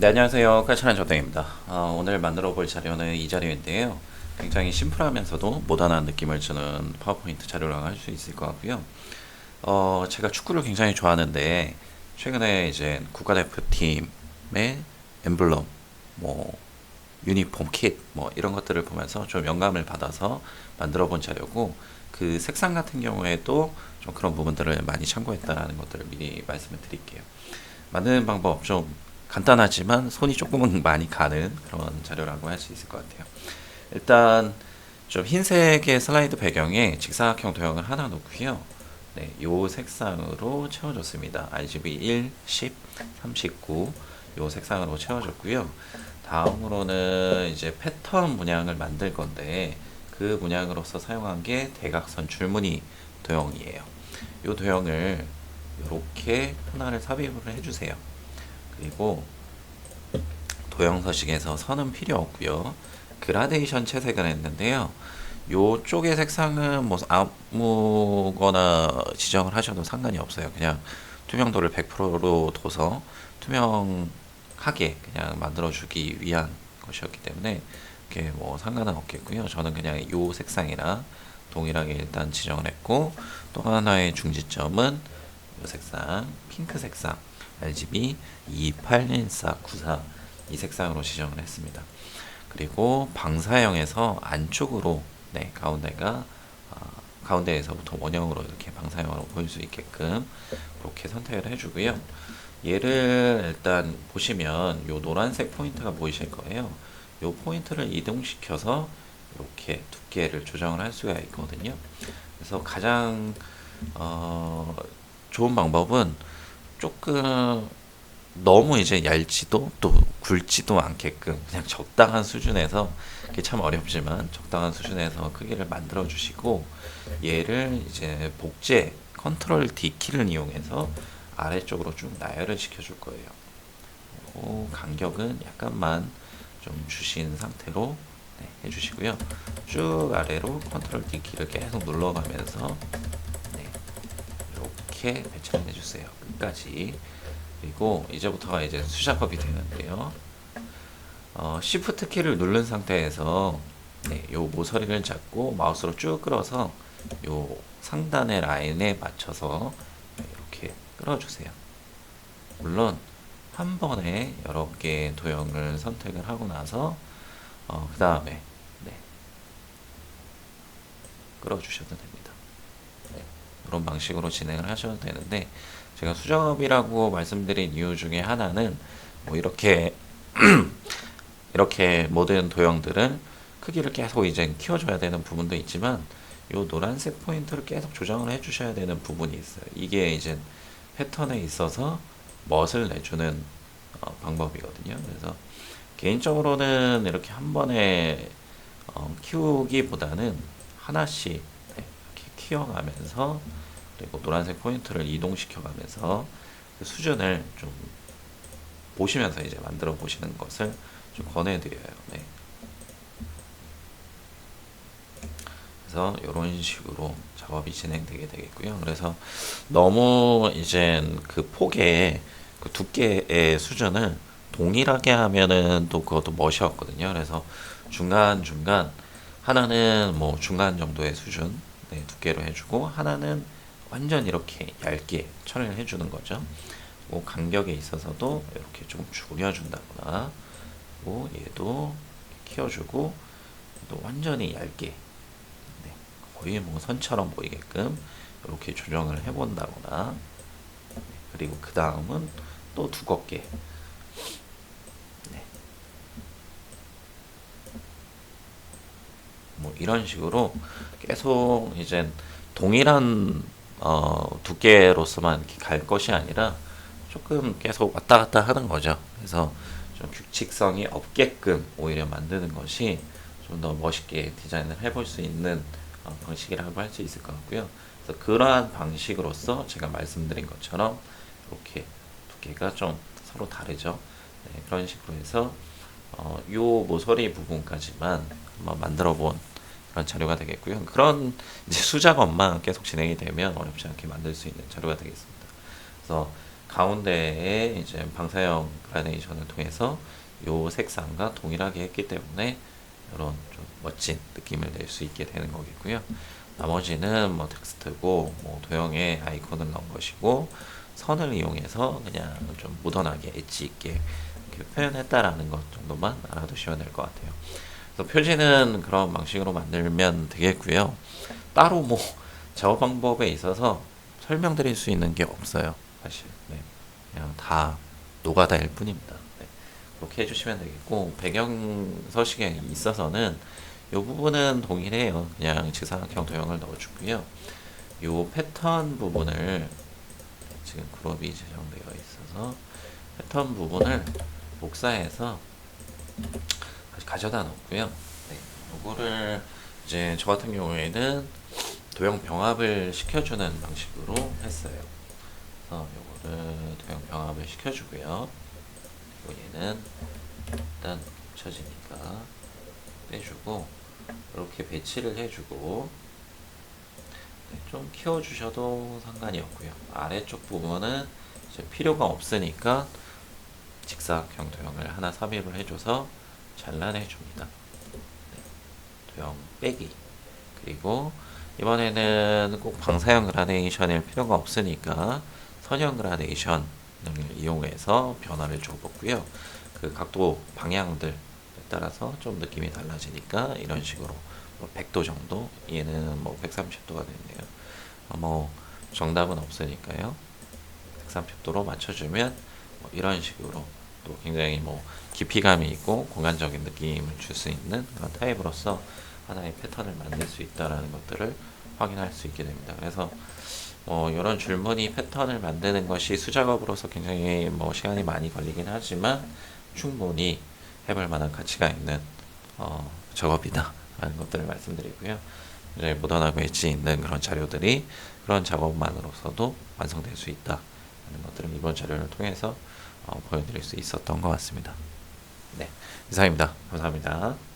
네, 안녕하세요. 칼찬한 저땡입니다. 어, 오늘 만들어 볼 자료는 이 자료인데요. 굉장히 심플하면서도 모던한 느낌을 주는 파워포인트 자료라고 할 수 있을 것 같고요. 어, 제가 축구를 굉장히 좋아하는데, 최근에 이제 국가대표팀의 엠블럼, 뭐, 유니폼 킷, 뭐, 이런 것들을 보면서 좀 영감을 받아서 만들어 본 자료고, 그 색상 같은 경우에도 좀 그런 부분들을 많이 참고했다라는 것들을 미리 말씀을 드릴게요. 만드는 방법 좀 간단하지만 손이 조금은 많이 가는 그런 자료라고 할 수 있을 것 같아요. 일단 좀 흰색의 슬라이드 배경에 직사각형 도형을 하나 놓고요. 네, 요 색상으로 채워줬습니다. RGB 1, 10, 39, 요 색상으로 채워줬고요. 다음으로는 이제 패턴 문양을 만들 건데 그 문양으로서 사용한 게 대각선 줄무늬 도형이에요. 요 도형을 이렇게 하나를 삽입을 해주세요. 그리고 도형 서식에서 선은 필요 없고요. 그라데이션 채색을 했는데요. 요쪽의 색상은 뭐 아무거나 지정을 하셔도 상관이 없어요. 그냥 투명도를 100%로 둬서 투명하게 그냥 만들어주기 위한 것이었기 때문에 이게 뭐 상관은 없겠고요. 저는 그냥 요 색상이랑 동일하게 일단 지정을 했고 또 하나의 중지점은 요 색상 핑크 색상 RGB 281494 이 색상으로 지정을 했습니다. 그리고 방사형에서 안쪽으로 네, 가운데가 어, 가운데에서부터 원형으로 이렇게 방사형으로 보일 수 있게끔 그렇게 선택을 해주고요. 얘를 일단 보시면 요 노란색 포인트가 보이실 거예요. 요 포인트를 이동시켜서 이렇게 두께를 조정을 할 수가 있거든요. 그래서 가장 어, 좋은 방법은 조금 너무 이제 얇지도 또 굵지도 않게끔 그냥 적당한 수준에서 이게 참 어렵지만 적당한 수준에서 크기를 만들어 주시고 얘를 이제 복제 컨트롤 D 키를 이용해서 아래쪽으로 쭉 나열을 시켜 줄 거예요. 그 간격은 약간만 좀 주신 상태로 네, 해주시고요. 쭉 아래로 컨트롤 D 키를 계속 눌러가면서 네, 이렇게 배치를 해주세요. 끝까지. 그리고 이제부터가 이제 수작업이 되는데요. 어, Shift 키를 누른 상태에서 네, 요 모서리를 잡고 마우스로 쭉 끌어서 요 상단의 라인에 맞춰서 이렇게 끌어주세요. 물론 한 번에 여러 개의 도형을 선택을 하고 나서 어, 그 다음에 네, 끌어주셔도 됩니다. 네, 이런 방식으로 진행을 하셔도 되는데 제가 수정업이라고 말씀드린 이유 중에 하나는 뭐 이렇게 이렇게 모든 도형들은 크기를 계속 이제 키워줘야 되는 부분도 있지만 이 노란색 포인트를 계속 조정을 해주셔야 되는 부분이 있어요. 이게 이제 패턴에 있어서 멋을 내주는 어, 방법이거든요. 그래서 개인적으로는 이렇게 한 번에 어, 키우기보다는 하나씩 키워가면서 그리고 노란색 포인트를 이동시켜 가면서 그 수준을 좀 보시면서 이제 만들어 보시는 것을 좀 권해드려요. 네. 그래서 이런 식으로 작업이 진행되게 되겠고요. 그래서 너무 이제 그 폭의 그 두께의 수준을 동일하게 하면은 또 그것도 멋이 없거든요. 그래서 중간 중간 하나는 뭐 중간 정도의 수준 네, 두께로 해주고 하나는 완전 이렇게 얇게 처리를 해주는 거죠. 뭐 간격에 있어서도 이렇게 좀 줄여준다거나 뭐 얘도 키워주고 또 완전히 얇게 네, 거의 뭐 선처럼 보이게끔 이렇게 조정을 해본다거나 네, 그리고 그 다음은 또 두껍게 네. 뭐 이런 식으로 계속 이제 동일한 어, 두께로서만 갈 것이 아니라 조금 계속 왔다 갔다 하는 거죠. 그래서 좀 규칙성이 없게끔 오히려 만드는 것이 좀 더 멋있게 디자인을 해볼 수 있는 어, 방식이라고 할 수 있을 것 같고요. 그래서 그러한 방식으로서 제가 말씀드린 것처럼 이렇게 두께가 좀 서로 다르죠. 네, 그런 식으로 해서 어, 요 모서리 부분까지만 한번 만들어 본 그런 자료가 되겠고요. 그런 이제 수작업만 계속 진행이 되면 어렵지 않게 만들 수 있는 자료가 되겠습니다. 그래서 가운데에 이제 방사형 그라데이션을 통해서 요 색상과 동일하게 했기 때문에 이런 좀 멋진 느낌을 낼 수 있게 되는 거겠고요. 나머지는 뭐 텍스트고 뭐 도형에 아이콘을 넣은 것이고 선을 이용해서 그냥 좀 모던하게 엣지 있게 표현했다라는 것 정도만 알아두시면 될 것 같아요. 그래서 표지는 그런 방식으로 만들면 되겠고요. 따로 뭐 작업 방법에 있어서 설명드릴 수 있는 게 없어요. 사실 네. 그냥 다 노가다일 뿐입니다. 네. 그렇게 해주시면 되겠고 배경 서식에 있어서는 이 부분은 동일해요. 그냥 직사각형 도형을 넣어주고요. 이 패턴 부분을 지금 그룹이 제정되어 있어서 패턴 부분을 복사해서 가져다 놓고요. 네, 요거를 이제 저 같은 경우에는 도형 병합을 시켜주는 방식으로 했어요. 그래서 요거를 도형 병합을 시켜주고요. 얘는 일단 겹쳐지니까 빼주고 이렇게 배치를 해주고 네, 좀 키워주셔도 상관이 없고요. 아래쪽 부분은 필요가 없으니까 직사각형 도형을 하나 삽입을 해줘서 잘라내 줍니다. 네, 도형 빼기 그리고 이번에는 꼭 방사형 그라데이션일 필요가 없으니까 선형 그라데이션을 이용해서 변화를 줘봤고요. 그 각도 방향들 따라서 좀 느낌이 달라지니까 이런 식으로 뭐 100도 정도 얘는 뭐 130도가 됐네요. 어, 뭐 정답은 없으니까요. 130도로 맞춰주면 뭐 이런 식으로 또 굉장히 뭐 깊이감이 있고 공간적인 느낌을 줄 수 있는 그런 타입으로서 하나의 패턴을 만들 수 있다라는 것들을 확인할 수 있게 됩니다. 그래서 뭐 이런 줄무늬 패턴을 만드는 것이 수작업으로서 굉장히 뭐 시간이 많이 걸리긴 하지만 충분히 해볼 만한 가치가 있는 어, 작업이다 라는 것들을 말씀드리고요. 이제 모던하고 엣지 있는 그런 자료들이 그런 작업만으로서도 완성될 수 있다 라는 것들을 이번 자료를 통해서 어, 보여드릴 수 있었던 것 같습니다. 네, 이상입니다. 감사합니다.